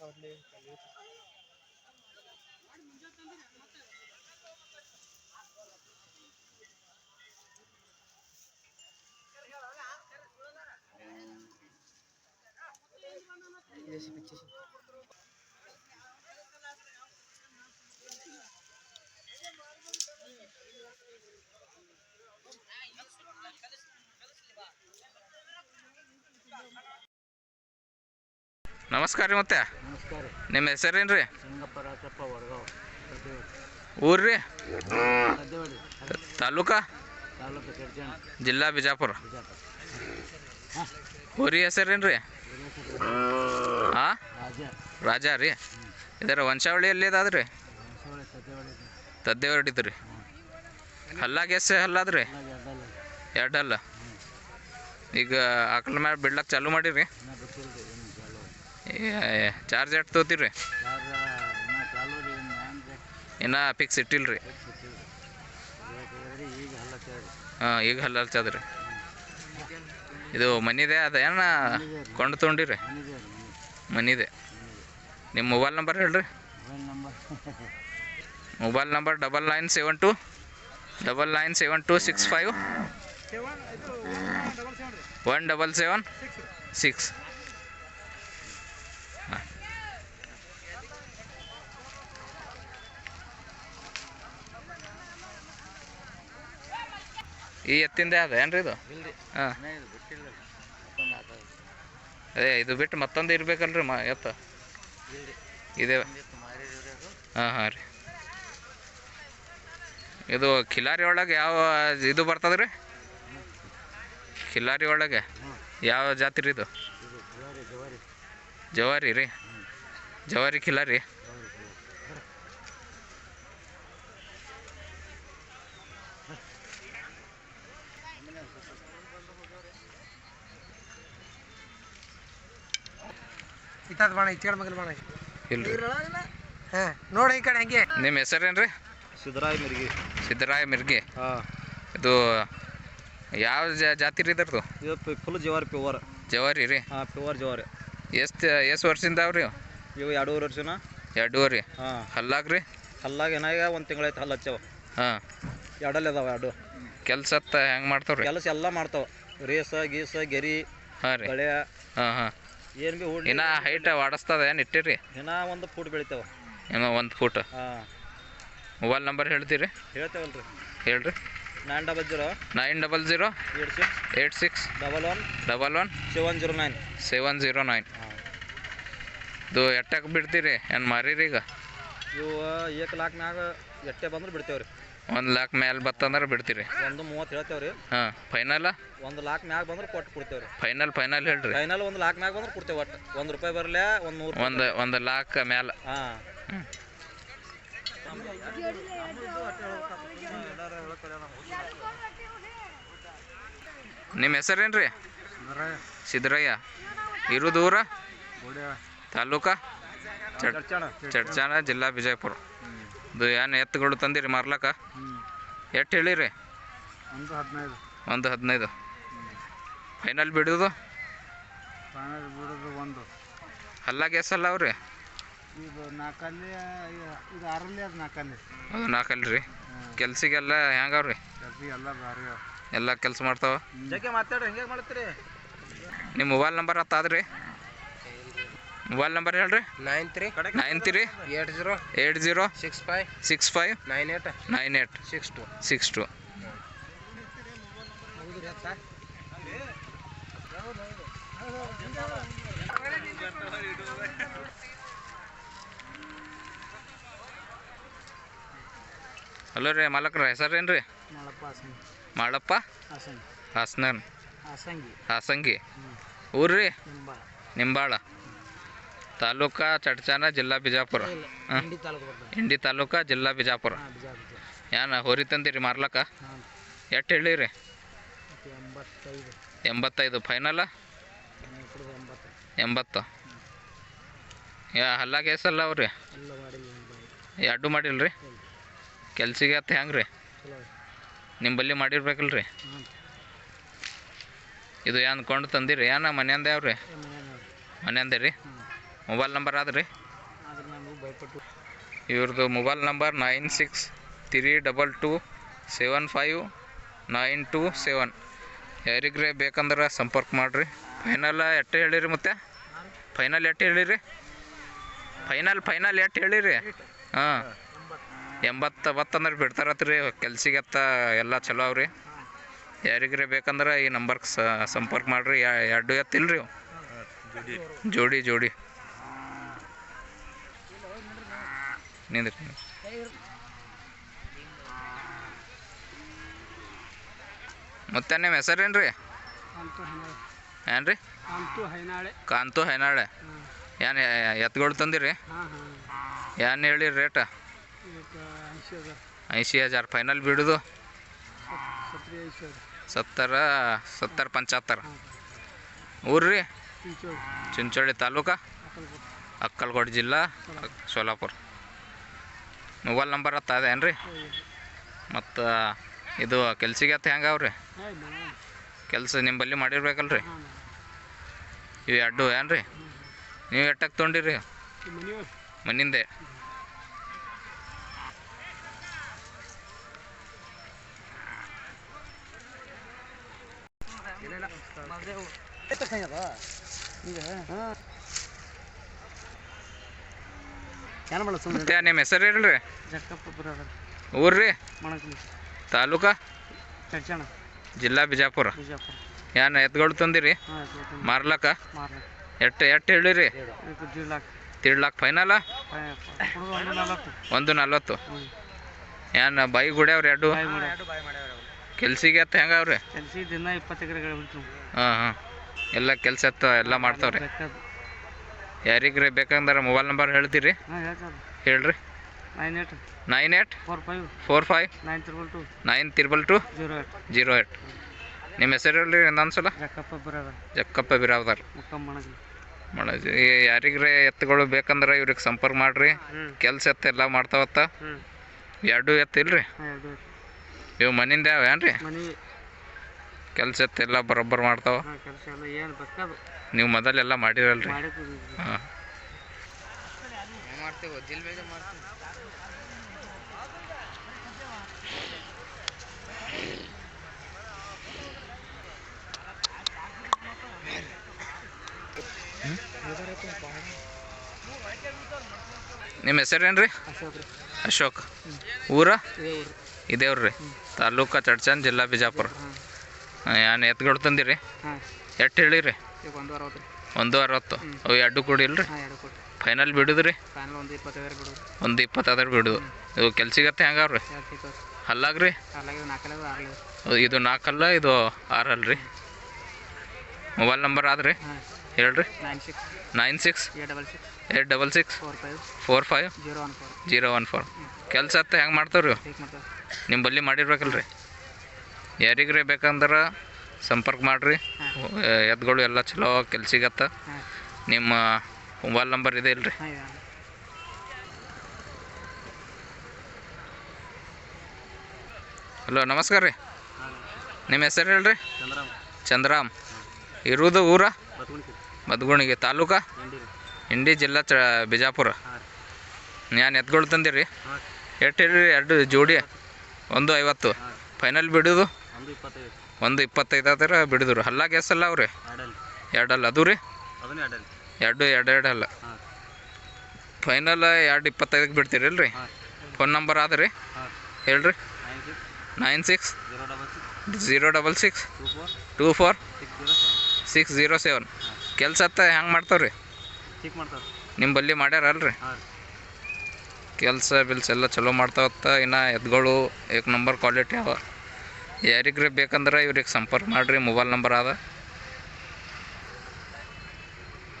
ಅವ್ರಲ್ಲಿ ಜೆಸಿ ನಮಸ್ಕಾರ ರೀ ಮತ್ತೆ. ನಿಮ್ಮ ಹೆಸರೇನು ರೀ ಊರ್ರಿ? ತಾಲೂಕಾ? ಜಿಲ್ಲಾ ಬಿಜಾಪುರ. ಊರಿ ಹೆಸರೇನು ರೀ ಹಾಂ ರಾಜ. ರೀ. ಇದರ ವಂಶಾವಳಿ ಎಲ್ಲಿ ಅದಾದ ರೀ ಹೊಸವಳೆ ಸದ್ಯವಾಡಿ ತದ್ದೇ ಹೊಡಿತು ರೀ ಹಲ್ಲಾಗ ಎಷ್ಟು ಹಲ್ಲಾದ್ರಿ ಎರಡಲ್ಲ ಈಗ ಆಕಳ ಮೇಲೆ ಬಿಡ್ಲಕ್ಕೆ ಚಾಲು ಮಾಡಿರಿ ಇನ್ನೂ ಬಿಟ್ಟಿಲ್ಲ ರೀ ಏನು ಚಾಲು ಚಾರ್ಜ್ ಎಷ್ಟು ತೊಗೋತೀರಿ? ಇನ್ನೂ ಫಿಕ್ಸ್ ಇಟ್ಟಿಲ್ರಿ. ಹಾಂ ಈಗ ಹಲ್ಲಲ್ತದ ರೀ ಇದು ಮನಿದೆ ಅದ ಏನ ಕೊಂಡು ತೊಗೊಂಡಿರಿ? ಮನಿದೆ. ನಿಮ್ಮ ಮೊಬೈಲ್ ನಂಬರ್ ಹೇಳ್ರಿ. Mobile number mobile number double nine seven two double nine seven two six five one double seven six ಈ ಎತ್ತಿಂದೇ ಅದ ಏನ್ರಿ ಇದು? ಹಾಂ. ಅದೇ. ಇದು ಬಿಟ್ಟು ಮತ್ತೊಂದು ಇರ್ಬೇಕಲ್ರಿ ಮ ಎತ್ತ. ಇದೇ. ಹಾಂ ಹಾಂ ರೀ. ಇದು ಖಿಲಾರಿ ಒಳಗೆ ಯಾವ ಇದು ಬರ್ತದೆ ರೀ ಖಿಲಾರಿ ಒಳಗೆ ಯಾವ ಜಾತಿ ರೀ ಇದು ಜವಾರಿ ರೀ. ಜವಾರಿ ಖಿಲಾರಿ. ಇತ್ತದ ಬಾಣ ಈ ಕಡೆ ಮಗಲ್ ಬಾಣ. ಇಲ್ರಿ. ಹಾಂ ನೋಡಿ ಈ ಕಡೆ ಹಂಗೆ. ನಿಮ್ಮ ಹೆಸರೇನ್ರಿ? ರೀ ಸಿದ್ದರಾಯ ಮಿರ್ಗಿ. ಸಿದ್ದರಾಯ ಮಿರ್ಗಿ. ಹಾಂ. ಇದು ಯಾವ ಜಾತಿ ರೀ ಇದರದು? ಇದು ಫುಲ್ ಜವಾರಿ ಪ್ಯೂವರ್. ಜವಾರಿ ರೀ? ಹಾಂ ಪ್ಯೂವರ್ ಜವಾರಿ. ಎಷ್ಟು ಎಷ್ಟು ವರ್ಷದಿಂದ ಅವ್ರಿ ಇವು? ಎರಡೂವರೆ ವರ್ಷನ? ಎರಡೂವರೆ. ಹಾಂ. ಹಲ್ಲಾಗ ರೀ? ಹಲ್ಲಾಗ ಏನಾಗ ಒಂದು ತಿಂಗಳೈತೆ ಹಲ್ಲು ಹಚ್ಚವ ಹಾಂ. ಎರಡಲ್ಲಿ ಅದಾವ ಎರಡು. ಕೆಲ್ಸತ್ತ ಹೆಂಗೆ ಮಾಡ್ತಾವ್ರಿ? ಕೆಲಸ ಎಲ್ಲ ಮಾಡ್ತಾವ. ರೇಸ ಗೀಸ ಗೆರಿ ಹಾಂ ರೀ. ಗಳೆ ಹಾಂ ಹಾಂ. ಏನು ಭೀ ಇನ್ನ ಹೈಟ್ ವಾಡಸ್ತದ ಏನು ಇಟ್ಟಿರಿ? ದಿನ ಒಂದು ಫೂಟ್ ಬೆಳಿತಾವ. ಏನೋ ಒಂದು ಫೂಟ್. ಹಾಂ. ಮೊಬೈಲ್ ನಂಬರ್ ಹೇಳ್ತೀರಿ? ಹೇಳ್ತೇವಲ್ರಿ. ಹೇಳ್ರಿ. Nine double zero nine double zero eight six eight six double one double one seven zero nine seven zero nine ಹಾಂ. ಇದು ಎಟ್ಟಕ್ಕೆ ಬಿಡ್ತೀರಿ? ಏನು ಮಾರೀರಿ ಈಗ? ಇವು ಏಕ್ ಲಾಕ್ನಾಗ ಎಟ್ಟೆ ಬಂದ್ರೆ ಬಿಡ್ತೇವ್ರಿ. ಒಂದು ಲಾಕ್ ಮೇಲೆ ಬತ್ತಂದ್ರೆ ಬಿಡ್ತೀರಿ. ಒಂದು ಮೂವತ್ತು ಹೇಳ್ತೇವ್ರಿ. ಹಾಂ ಫೈನಲ್ ಒಂದು ಲಾಕ್ ಮ್ಯಾಗ ಬಂದ್ರೆ ಕೊಟ್ಟು ಕೊಡ್ತೇವ್ರಿ. ಫೈನಲ್ ಫೈನಲ್ ಹೇಳ್ರಿ. ಫೈನಲ್ ಒಂದು ಲಾಕ್ ಮ್ಯಾಗ ಬಂದ್ರೆ ಕೊಡ್ತೇವೆ ಒಟ್ಟು. ಒಂದು ರೂಪಾಯಿ ಬರಲೇ ಒಂದು ನೂರು ಒಂದು ಒಂದು ಲಾಕ್ ಮ್ಯಾಲ. ಹಾಂ. ನಿಮ್ಮ ಹೆಸರೇನ್ರಿ? ರೀ ಸಿದ್ದರಯ್ಯ ಇರುದೂರ ತಾಲೂಕ? ಚಟ್ ಜಿಲ್ಲಾ ಬಿಜಾಪುರ. ಇದು ಏನು ಎತ್ತುಗಳು ತಂದಿರಿ ಮಾರ್ಲಕ್ಕ ಎಷ್ಟು ಹೇಳಿರಿ? ಒಂದು ಹದಿನೈದು. ಒಂದು ಹದಿನೈದು. ಫೈನಲ್ ಬಿಡೋದು? ಫೈನಲ್ ಬಿಡೋದು ಒಂದು. ಹಲ್ಲಾಗ ಎಸಲ್ಲ ಅವ್ರಿ? ಇದು ನಾಲ್ಕಲ್ಲಿ ಇದು ಆರಲ್ಲಿ ಅದು ನಾಲ್ಕಲ್ಲಿ. ಅದು ರೀ ಕೆಲ್ಸಿಗೆಲ್ಲ ಹೆಂಗವ್ರಿ ಎಲ್ಲ ಭಾರಿ ಎಲ್ಲ ಕೆಲಸ ಮಾಡ್ತಾವ? ಜಗ್ಗೆ ಮಾತಾಡ್ರಿ ಹೆಂಗೆ ಮಾಡ್ತೀರಿ? ನಿಮ್ಮ ಮೊಬೈಲ್ ನಂಬರ್ ಹತ್ತಾದ್ರಿ ಮೊಬೈಲ್ ನಂಬರ್ ಹೇಳ್ರಿ. Nine three nine three eight zero eight zero six five six five nine eight nine eight six two. Six two. Hello ರೀ ಮಾಲಕ್ರ ಹೆಸರೇನು ರೀ ಮಾಳಪ್ಪ ಹಾಸಂಗಿ. ಹಾಸಂಗಿ. ಊರ್ರಿ? ನಿಂಬಾಳ. ತಾಲೂಕ ಚಡ್ಚಾನ ಜಿಲ್ಲಾ ಬಿಜಾಪುರ. ಹಾಂ? ಹಿಂಡಿ ತಾಲೂಕು ಇಂಡಿ ತಾಲೂಕ ಜಿಲ್ಲಾ ಬಿಜಾಪುರ. ಏನ ಹೋರಿ ತಂದಿರಿ ಮಾರ್ಲಕ್ಕ? ಎಷ್ಟು ಹೇಳಿರಿ? ಎಂಬತ್ತೈದು. ಫೈನಲ್? ಎಂಬತ್ತು. ಯಾ ಹಲ್ಲಾಗ ಎಸಲ್ಲ ಅವ್ರಿ? ಎರಡು ಮಾಡಿಲ್ಲ ರೀ ಮಾಡಿಲ್ರಿ? ಕೆಲ್ಸಿಗೆ ಅತ್ತ ಹೆಂಗೆ ರೀ ನಿಂಬಲ್ಲಿ ಮಾಡಿರ್ಬೇಕಲ್ರಿ? ಇದು ಏನು ಕೊಂಡು ತಂದಿರಿ? ಏನ ಮನೆಯಂದೇವ್ರಿ ಯಾವ್ರಿ ರೀ? ಮೊಬೈಲ್ ನಂಬರ್ ಆದ್ರಿ? ಇವ್ರದ್ದು mobile number nine six three double two seven five nine two seven ಯಾರಿಗ್ರೆ ಬೇಕಂದ್ರೆ ಸಂಪರ್ಕ ಮಾಡಿರಿ. ಫೈನಲ್ ಎಟ್ಟು ಹೇಳಿರಿ ಮತ್ತೆ? ಫೈನಲ್ ಎಟ್ಟು ಹೇಳಿರಿ? ಫೈನಲ್ ಫೈನಲ್ ಎಟ್ಟು ಹೇಳಿರಿ? ಹಾಂ. ಎಂಬತ್ತು ಬತ್ತಂದ್ರೆ ಬಿಡ್ತಾರತ್ರಿ, ಕೆಲ್ಸಿಗತ್ತ ಎಲ್ಲ ಚಲೋ ಅವ್ರಿ. ಯಾರಿಗ್ರೆ ಬೇಕಂದ್ರೆ ಈ ನಂಬರ್ಗೆ ಸಂಪರ್ಕ ಮಾಡಿರಿ. ಎರಡು ಎತ್ತಿಲ್ರಿ? ಜೋಡಿ ಜೋಡಿ. ನಿಂದ್ರಿ ಮತ್ತೆ ನಿಮ್ಮ ಹೆಸರೇನು ರೀ ಏನು ರೀ ಕಾಂತು ಹೈನಾಳೆ. ಏನು ಎತ್ಗಳು ತಂದಿರಿ? ಏನು ಹೇಳಿ ರೇಟ? ಐಸಿ ಹಜಾರ್ ಫೈನಲ್ ಬಿಡುದು. ಸತ್ತರ ಸತ್ತರ ಪಂಚಾತ್ತರ. ಊರ್ರಿ? ಚಿಂಚೋಳಿ. ತಾಲೂಕ? ಅಕ್ಕಲ್ಕೋಟೆ ಜಿಲ್ಲಾ ಸೋಲಾಪುರ. ಮೊಬೈಲ್ ನಂಬರ್ ಹತ್ತ ಅದೇನು ರೀ ಮತ್ತು, ಇದು ಕೆಲ್ಸಿಗೆ ಹತ್ತು ಹೆಂಗೆ ಅವ್ರಿ? ಕೆಲ್ಸ ನಿಂಬಲ್ಲಿ ಮಾಡಿರ್ಬೇಕಲ್ರಿ? ಇವು ಎರಡು ಏನು ರೀ ನೀವು ಎಟ್ಟಕ್ಕೆ ತೊಗೊಂಡಿರಿ ಮನಿಂದೆ. ಈಗ ಹಾಂ ಏನು ಮಾಡಲ್ಲ ಸುಮ್ಮನೆ ಮತ್ತೆ ನಿಮ್ಮ ಹೆಸರು ಹೇಳ್ರಿ? ಜಕ್ಕಪ್ಪ ಬ್ರದರ್. ಊರು ರೀ ಮಣಕಲಿ ತಾಲೂಕ ಜಿಲ್ಲಾ ಬಿಜಾಪುರ. ಏನು ಎತ್ಗಳು ತಂದಿರಿ? ಮಾರ್ಲಾಕ? ಮಾರ್ಲಕ್ಕ ಎಟ್ಟು ಎಟ್ಟು ಹೇಳಿರಿ? ಜೀಡ್ ಲಾಕ್ ಫೈನಲ್ಲ ಒಂದು ನಲ್ವತ್ತು. ಏನು ಬೈ ಗುಡ್ಯಾವ್ರಿ ಎರಡು ಕೆಲ್ಸಿಗೆ ಎತ್ತ ಹೆಂಗಾವ್ರಿ? ಹಾಂ ಹಾಂ. ಎಲ್ಲ ಕೆಲಸ ಎತ್ತ ಎಲ್ಲ ಮಾಡ್ತಾವ್ರಿ. ಯಾರಿಗ್ರಿ ಬೇಕಂದ್ರೆ ಮೊಬೈಲ್ ನಂಬರ್ ಹೇಳ್ತೀರಿ? ಹೇಳ್ರಿ. Nine eight nine eight four five four five nine triple two nine triple two zero eight zero eight ನಿಮ್ಮ ಹೆಸರು ಹೇಳ್ರಿ ಇನ್ನೊಂದ್ಸಲ ಜಕ್ಕಪ್ಪ ಬ್ರದರ್. ಜಕ್ಕಪ್ಪ ಬಿರಾವ್ದಾರ್ ಮಣಜಿ. ಯಾರಿಗ್ರೆ ಎತ್ತುಗಳು ಬೇಕಂದ್ರೆ ಇವ್ರಿಗೆ ಸಂಪರ್ಕ ಮಾಡ್ರಿ. ಕೆಲಸ ಎತ್ತ ಎಲ್ಲ ಮಾಡ್ತಾವತ್ತ. ಎರಡು ಎತ್ತ ಇಲ್ರಿ? ಇವು ಮನಿಂದ ಏನ್ರಿ? ಮನೆ ಕೆಲಸ ಎಲ್ಲ ಬರೋಬ್ಬರ್ ಮಾಡ್ತಾವ. ಕೆಲಸ ಎಲ್ಲ ಏನು ನೀವು ಮೊದಲೆಲ್ಲ ಮಾಡಿರಲ್ರಿ. ಮಾಡಿ ಹಾಂ. ಮಾಡ್ತೀವಿ? ಬೇಗ ಮಾಡ್ತೀವಿ. ನಿಮ್ಮ ಹೆಸರೇನ್ರಿ? ಅಶೋಕ್. ರೀ ಅಶೋಕ್ ಊರ. ಇದೇ ಇದೇವ್ರಿ ತಾಲೂಕ ಚಡ್ಚನ್ ಜಿಲ್ಲಾ ಬಿಜಾಪುರ. ಏನು ಎತ್ಗಳು ತಂದಿರಿ? ಹಾಂ. ಎಟ್ಟು ಹೇಳಿರಿ? ಈಗ ಒಂದು ಅರವತ್ತು ರೀ ಒಂದು ಅರವತ್ತು ಅವು ಎರಡು ಕೂಡಿ ಇಲ್ರಿ ಹಾಂ ಎರಡು ಕೊಟ್ಟು ಫೈನಲ್ ಬಿಡುದ್ರಿ? ಫೈನಲ್ ಒಂದು ಇಪ್ಪತ್ತೈದು ಬಿಡೋದು. ಒಂದು ಇಪ್ಪತ್ತಾದ್ರೆ ಬಿಡುದು. ಇವು ಕೆಲ್ಸಿಗತ್ತೆ ಹೆಂಗಾವ್ರಿ? ಹಲ್ಲಾಗ್ರಿ? ಅಲ್ಲಾಗ ನಾಲ್ಕಲ್ಲ ಇದು ನಾಲ್ಕಲ್ಲ ಇದು ಆರಲ್ರಿ? ಮೊಬೈಲ್ ನಂಬರ್ ಆದ್ರಿ? ಹಾಂ. ಹೇಳ್ರಿ. Nine six nine six eight double six eight double six four five four five zero one four zero one four ಕೆಲಸ ಹತ್ತ ಹೆಂಗೆ ಮಾಡ್ತಾವ್ರಿ? ಮಾಡ್ತಾರೆ ನಿಮ್ಮ ಬಲ್ಲಿ ಮಾಡಿರ್ಬೇಕಲ್ರಿ? ಯಾರಿಗ್ರಿ ಬೇಕಂದ್ರೆ ಸಂಪರ್ಕ ಮಾಡಿರಿ. ಎತ್ಗಳು ಎಲ್ಲ ಚಲೋ ಕೆಲ್ಸಿಗತ್ತ. ಸಿಗತ್ತ ನಿಮ್ಮ ಮೊಬೈಲ್ ನಂಬರ್ ಇದೆ ಇಲ್ರಿ. ಹಲೋ ನಮಸ್ಕಾರ ರೀ. ನಿಮ್ಮ ಹೆಸರು ಹೇಳ್ರಿ? ಚಂದ್ರಾಮ್. ಇರುವುದು ಊರ? ಮದ್ಗುಣಿಗೆ ತಾಲೂಕ? ಇಂಡಿ ಜಿಲ್ಲಾ ಚ ಬಿಜಾಪುರ. ನಾನು ಎತ್ಗಳು ತಂದಿರಿ? ಎಟ್ಟಿರಿ ಎಷ್ಟು ಹೇಳ್ರಿ? ಎರಡು ಜೋಡಿ. ಒಂದು ಐವತ್ತು. ಫೈನಲ್ ಬಿಡೋದು? ಒಂದು ಇಪ್ಪತ್ತೈದು. ಆದ್ರೆ ಬಿಡಿದ್ರು. ಹಲ್ಲಾಗ ಎಷ್ಟಲ್ಲ ಅವ್ರಿ? ಎರಡಲ್ಲಿ. ಅದು ರೀ? ಎರಡು ಎರಡು ಎರಡು ಅಲ್ಲ ಫೈನಲ್ ಎರಡು ಇಪ್ಪತ್ತೈದಕ್ಕೆ ಬಿಡ್ತೀರಿ ಅಲ್ರಿ? ಫೋನ್ ನಂಬರ್ ಆದ ರೀ? ಹೇಳ್ರಿ. Nine six zero double six two four six zero seven ಕೆಲಸ ಹತ್ತ ಹೆಂಗೆ ಮಾಡ್ತಾವ್ರಿ? ಮಾಡ್ಯಾರಲ್ರಿ ಹಾಂ. ಕೆಲಸ ಬಿಲ್ಸ್ ಎಲ್ಲ ಚಲೋ ಮಾಡ್ತಾವತ್ತ. ಇನ್ನು ಎತ್ಗಳು ಏಕ್ ನಂಬರ್ ಕ್ವಾಲಿಟಿ ಅವ. ಯಾರಿಗ್ರಿ ಬೇಕಂದ್ರೆ ಇವ್ರಿಗೆ ಸಂಪರ್ಕ ಮಾಡಿರಿ ಮೊಬೈಲ್ ನಂಬರ್ ಅದ.